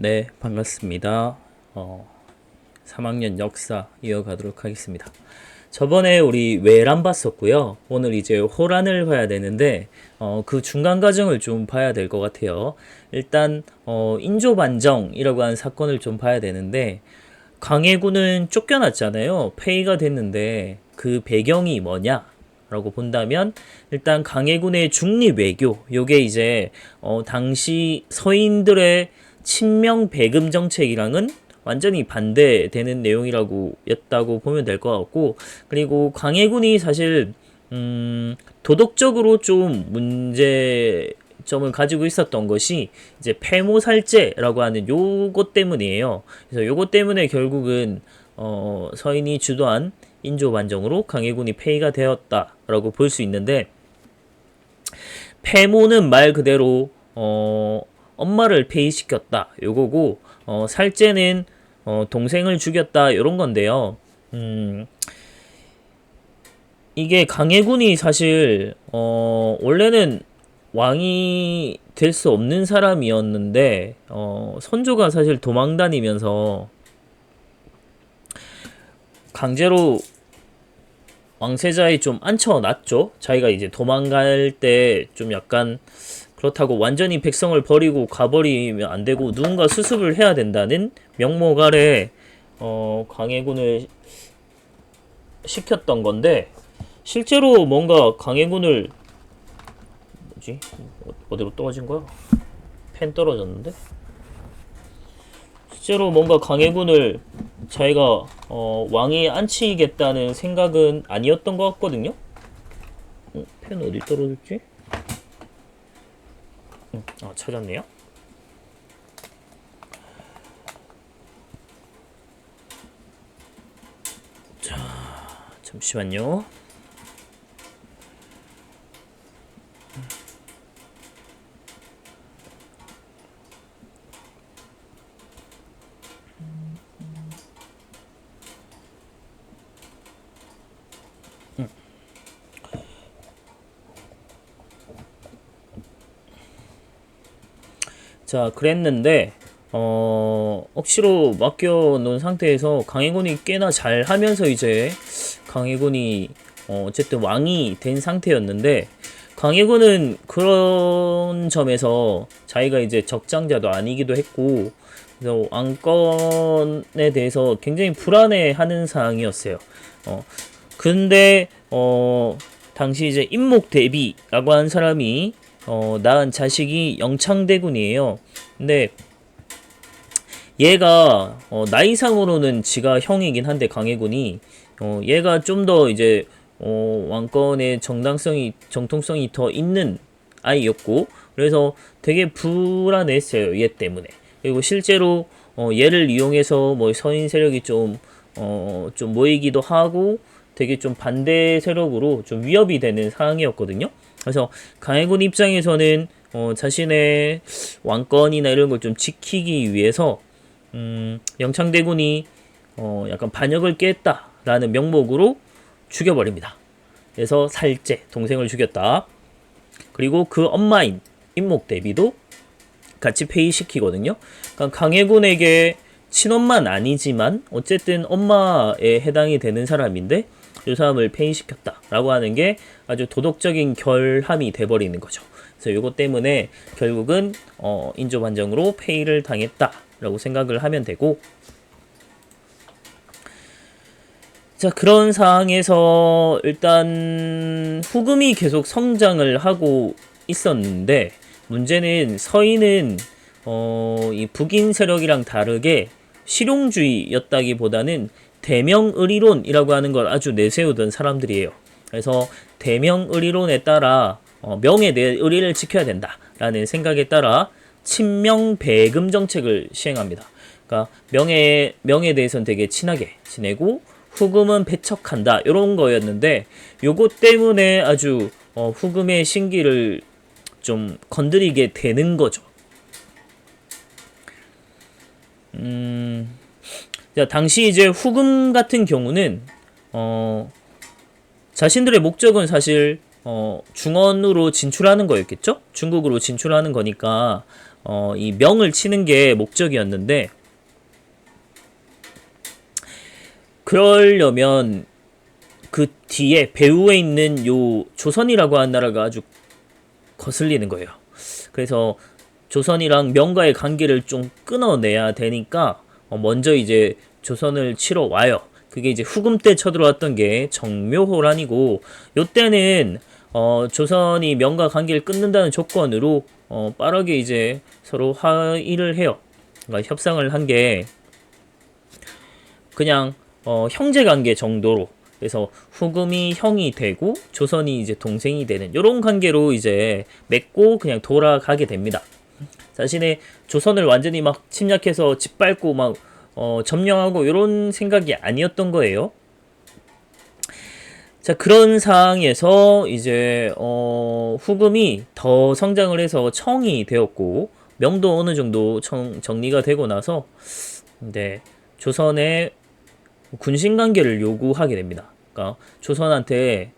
네, 반갑습니다. 어, 3학년 역사 이어가도록 하겠습니다. 저번에 우리 외란 봤었고요. 오늘 이제 호란을 봐야 되는데 어, 그 중간 과정을 좀 봐야 될 것 같아요. 일단 어, 인조반정이라고 하는 사건을 좀 봐야 되는데 강해군은 쫓겨났잖아요. 폐위가 됐는데 그 배경이 뭐냐? 라고 본다면 일단 강해군의 중립 외교 요게 이제 어 당시 서인들의 친명 배금 정책이랑은 완전히 반대되는 내용이라고 였다고 보면 될 것 같고 그리고 강해군이 사실 음 도덕적으로 좀 문제점을 가지고 있었던 것이 이제 폐모살제라고 하는 요것 때문이에요. 그래서 요것 때문에 결국은 어 서인이 주도한 인조 반정으로 강해군이 폐위가 되었다라고 볼 수 있는데 폐모는 말 그대로 어 엄마를 폐위시켰다 요거고 어 살제는 어 동생을 죽였다 요런 건데요. 음 이게 강해군이 사실 어 원래는 왕이 될 수 없는 사람이었는데 어 선조가 사실 도망 다니면서 강제로 왕세자에 좀 앉혀놨죠. 자기가 이제 도망갈 때 좀 약간 그렇다고 완전히 백성을 버리고 가버리면 안 되고 누군가 수습을 해야 된다는 명목 아래 어, 강해군을 시켰던 건데 실제로 뭔가 강해군을 뭐지 어- 어디로 떨어진 거야? 펜 떨어졌는데 실제로 뭔가 강해군을 자기가 어, 왕에 앉히겠다는 생각은 아니었던 것 같거든요. 어, 펜 어디 떨어졌지? 응, 아 찾았네요. 자, 잠시만요. 자, 그랬는데 어, 억지로 맡겨놓은 상태에서 강해군이 꽤나 잘 하면서 이제 강해군이 어, 어쨌든 왕이 된 상태였는데 강해군은 그런 점에서 자기가 이제 적장자도 아니기도 했고 그래서 왕권에 대해서 굉장히 불안해하는 상황이었어요. 어, 근데 어, 당시 이제 임목 대비라고 한 사람이 어, 낳은 자식이 영창대군이에요. 근데 얘가 어, 나이상으로는 지가 형이긴 한데 강해군이 어, 얘가 좀 더 이제 어, 왕권의 정당성이 정통성이 더 있는 아이였고 그래서 되게 불안했어요 얘 때문에 그리고 실제로 어, 얘를 이용해서 뭐 서인 세력이 좀 어, 좀 모이기도 하고 되게 좀 반대 세력으로 좀 위협이 되는 상황이었거든요. 그래서 강해군 입장에서는 어, 자신의 왕권이나 이런 걸 좀 지키기 위해서 음, 영창대군이 어, 약간 반역을 깼다라는 명목으로 죽여버립니다. 그래서 살제 동생을 죽였다. 그리고 그 엄마인 임목대비도 같이 폐위시키거든요. 그러니까 강해군에게 친엄마는 아니지만 어쨌든 엄마에 해당이 되는 사람인데 이 사람을 폐위시켰다라고 하는 게 아주 도덕적인 결함이 돼버리는 거죠. 그래서 이것 때문에 결국은 어, 인조 반정으로 폐위를 당했다라고 생각을 하면 되고 자 그런 상황에서 일단 후금이 계속 성장을 하고 있었는데 문제는 서인은 어, 이 북인 세력이랑 다르게 실용주의였다기보다는 대명의리론이라고 하는 걸 아주 내세우던 사람들이에요. 그래서 대명의리론에 따라 어, 명에 대해 의리를 지켜야 된다라는 생각에 따라 친명 배금 정책을 시행합니다. 그러니까 명예 명에 대해서는 되게 친하게 지내고 후금은 배척한다 이런 거였는데 요것 때문에 아주 어, 후금의 신기를 좀 건드리게 되는 거죠. 음, 자, 당시 이제 후금 같은 경우는 어, 자신들의 목적은 사실 어, 중원으로 진출하는 거였겠죠? 중국으로 진출하는 거니까 어, 이 명을 치는 게 목적이었는데 그러려면 그 뒤에 배후에 있는 요 조선이라고 하는 나라가 아주 거슬리는 거예요. 그래서 조선이랑 명과의 관계를 좀 끊어내야 되니까 어, 먼저 이제 조선을 치러 와요. 그게 이제 후금 때 쳐들어왔던 게 정묘호란이고 요때는 어, 조선이 명과 관계를 끊는다는 조건으로 어, 빠르게 이제 서로 화의를 해요. 그러니까 협상을 한 게 그냥 어, 형제 관계 정도로 그래서 후금이 형이 되고 조선이 이제 동생이 되는 이런 관계로 이제 맺고 그냥 돌아가게 됩니다. 자신의 조선을 완전히 막 침략해서 짓밟고 막 어, 점령하고 이런 생각이 아니었던 거예요. 자 그런 상황에서 이제 어, 후금이 더 성장을 해서 청이 되었고 명도 어느 정도 청, 정리가 되고 나서 네, 조선의 군신 관계를 요구하게 됩니다. 그러니까 조선한테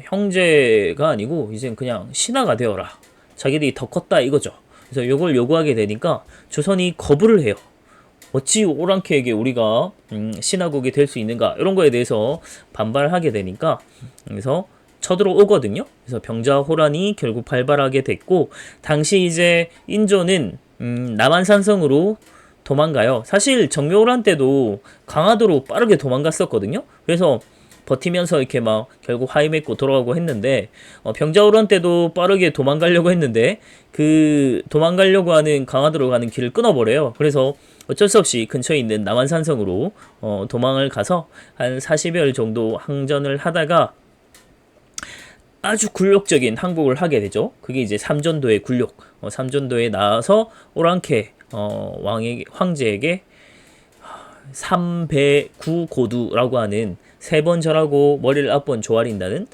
형제가 아니고 이제 그냥 신하가 되어라. 자기들이 더 컸다 이거죠. 그래서 이걸 요구하게 되니까 조선이 거부를 해요. 어찌 오랑캐에게 우리가 음, 신하국이 될 수 있는가 이런 거에 대해서 반발하게 되니까 그래서 쳐들어오거든요. 그래서 병자호란이 결국 발발하게 됐고 당시 이제 인조는 음, 남한산성으로 도망가요. 사실 정묘호란 때도 강화도로 빠르게 도망갔었거든요. 그래서 버티면서 이렇게 막 결국 하이 맺고 돌아가고 했는데 어, 병자호란 때도 빠르게 도망가려고 했는데 그 도망가려고 하는 강화도로 가는 길을 끊어버려요. 그래서 어쩔 수 없이 근처에 있는 남한산성으로 어, 도망을 가서 한 40여일 정도 항전을 하다가 아주 굴욕적인 항복을 하게 되죠. 그게 이제 삼전도의 굴욕. 어, 삼전도에 나와서 오랑캐 어, 왕의 황제에게 삼배구고두라고 하는 세 번 절하고 머리를 앞번 조아린다는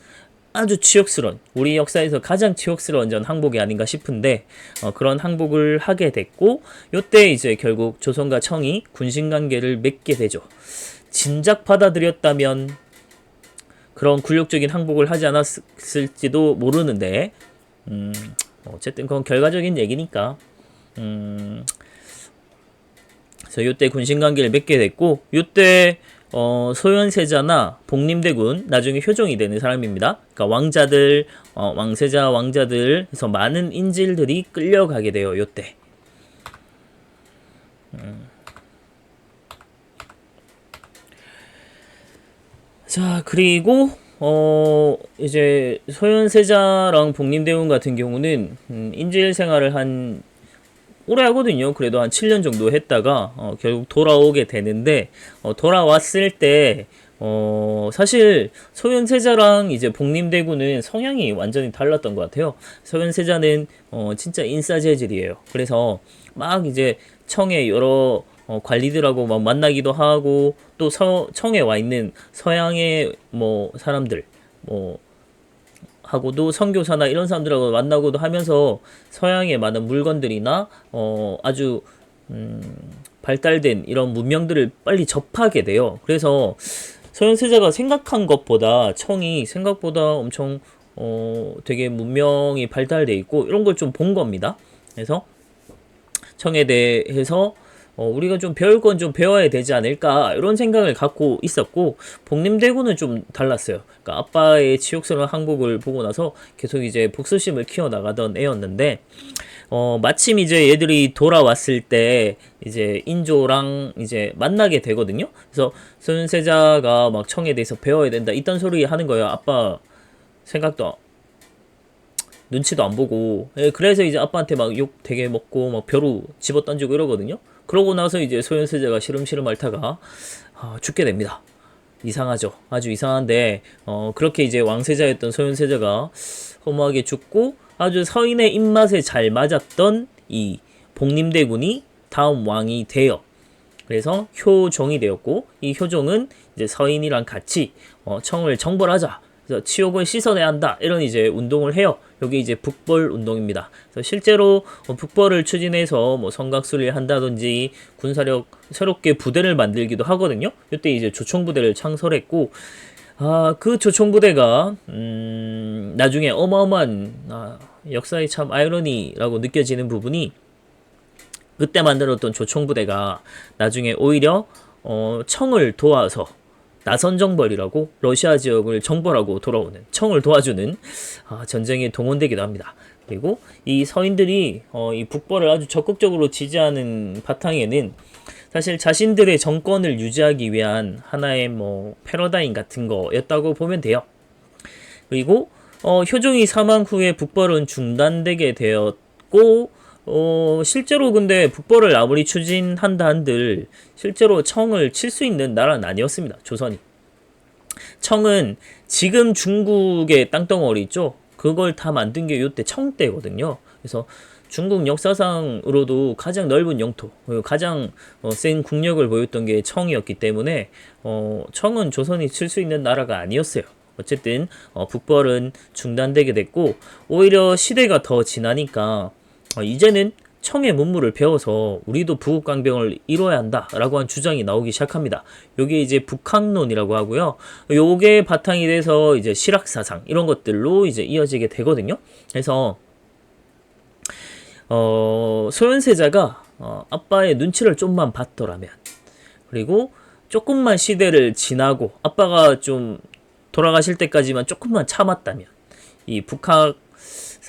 아주 치욕스러운 우리 역사에서 가장 치욕스러운 전 항복이 아닌가 싶은데 어, 그런 항복을 하게 됐고 요때 이제 결국 조선과 청이 군신 관계를 맺게 되죠. 진작 받아들였다면 그런 굴욕적인 항복을 하지 않았을지도 모르는데 음, 어쨌든 그건 결과적인 얘기니까 음, 그래서 요때 군신 관계를 맺게 됐고 요때 어, 소현세자나 복림대군 나중에 효종이 되는 사람입니다. 그러니까 왕자들, 어, 왕세자 왕자들 해서 많은 인질들이 끌려가게 돼요. 요때. 음. 자 그리고 어 이제 소현세자랑 복림대군 같은 경우는 음, 인질 생활을 한 오래 하거든요. 그래도 한 7년 정도 했다가 어, 결국 돌아오게 되는데 어, 돌아왔을 때 어, 사실 소현세자랑 이제 복림대군은 성향이 완전히 달랐던 것 같아요. 소현세자는 어, 진짜 인싸 재질이에요. 그래서 막 이제 청에 여러 어, 관리들하고 막 만나기도 하고 또 서, 청에 와 있는 서양의 뭐 사람들 뭐 하고도 선교사나 이런 사람들하고 만나고도 하면서 서양의 많은 물건들이나 어 아주 음 발달된 이런 문명들을 빨리 접하게 돼요. 그래서 서현세자가 생각한 것보다 청이 생각보다 엄청 어 되게 문명이 발달돼 있고 이런 걸 좀 본 겁니다. 그래서 청에 대해서 어, 우리가 좀 배울 건 좀 배워야 되지 않을까 이런 생각을 갖고 있었고 복림대군은 좀 달랐어요. 그러니까 아빠의 치욕스러운 항복을 보고 나서 계속 이제 복수심을 키워 나가던 애였는데 어, 마침 이제 얘들이 돌아왔을 때 이제 인조랑 이제 만나게 되거든요. 그래서 손세자가 막 청에 대해서 배워야 된다 이딴 소리 하는 거예요. 아빠 생각도 눈치도 안 보고 예, 그래서 이제 아빠한테 막 욕 되게 먹고 막 벼루 집어 던지고 이러거든요. 그러고 나서 이제 소현세자가 시름시름 앓다가 어, 죽게 됩니다. 이상하죠. 아주 이상한데 어, 그렇게 이제 왕세자였던 소현세자가 허무하게 죽고 아주 서인의 입맛에 잘 맞았던 이 복림대군이 다음 왕이 되어 그래서 효종이 되었고 이 효종은 이제 서인이랑 같이 어, 청을 정벌하자. 그래서 치욕을 씻어내야 한다. 이런 이제 운동을 해요. 여기 이제 북벌 운동입니다. 그래서 실제로 어, 북벌을 추진해서 뭐 성곽수리를 한다든지 군사력 새롭게 부대를 만들기도 하거든요. 이때 이제 조총부대를 창설했고 아, 그 조총부대가 음, 나중에 어마어마한 아, 역사의 참 아이러니라고 느껴지는 부분이 그때 만들었던 조총부대가 나중에 오히려 어, 청을 도와서 나선 정벌이라고 러시아 지역을 정벌하고 돌아오는 청을 도와주는 아, 전쟁에 동원되기도 합니다. 그리고 이 서인들이 어, 이 북벌을 아주 적극적으로 지지하는 바탕에는 사실 자신들의 정권을 유지하기 위한 하나의 뭐 패러다임 같은 거였다고 보면 돼요. 그리고 어, 효종이 사망 후에 북벌은 중단되게 되었고 어, 실제로 근데 북벌을 아무리 추진한다 한들 실제로 청을 칠 수 있는 나라는 아니었습니다. 조선이. 청은 지금 중국의 땅덩어리 있죠? 그걸 다 만든 게 요때 청때거든요. 그래서 중국 역사상으로도 가장 넓은 영토, 그리고 가장 어, 센 국력을 보였던 게 청이었기 때문에 어, 청은 조선이 칠 수 있는 나라가 아니었어요. 어쨌든 어, 북벌은 중단되게 됐고 오히려 시대가 더 지나니까 어, 이제는 청의 문물을 배워서 우리도 부국강병을 이뤄야 한다라고 한 주장이 나오기 시작합니다. 요게 이제 북학론이라고 하고요. 요게 바탕이 돼서 이제 실학사상 이런 것들로 이제 이어지게 되거든요. 그래서 어, 소현세자가 어, 아빠의 눈치를 좀만 봤더라면 그리고 조금만 시대를 지나고 아빠가 좀 돌아가실 때까지만 조금만 참았다면 이 북학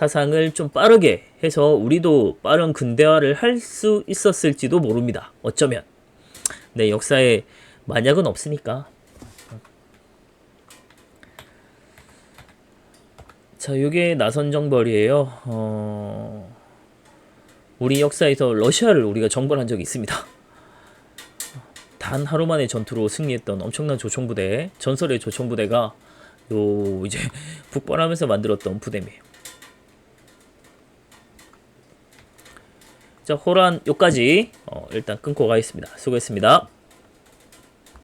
사상을 좀 빠르게 해서 우리도 빠른 근대화를 할 수 있었을지도 모릅니다. 어쩌면. 네, 역사에 만약은 없으니까. 자, 요게 나선정벌이에요. 어... 우리 역사에서 러시아를 우리가 정벌한 적이 있습니다. 단 하루 만에 전투로 승리했던 엄청난 조총부대, 전설의 조총부대가 요 이제 북벌하면서 만들었던 부대입니다. 자, 호란 요까지 어, 일단 끊고 가겠습니다. 수고했습니다.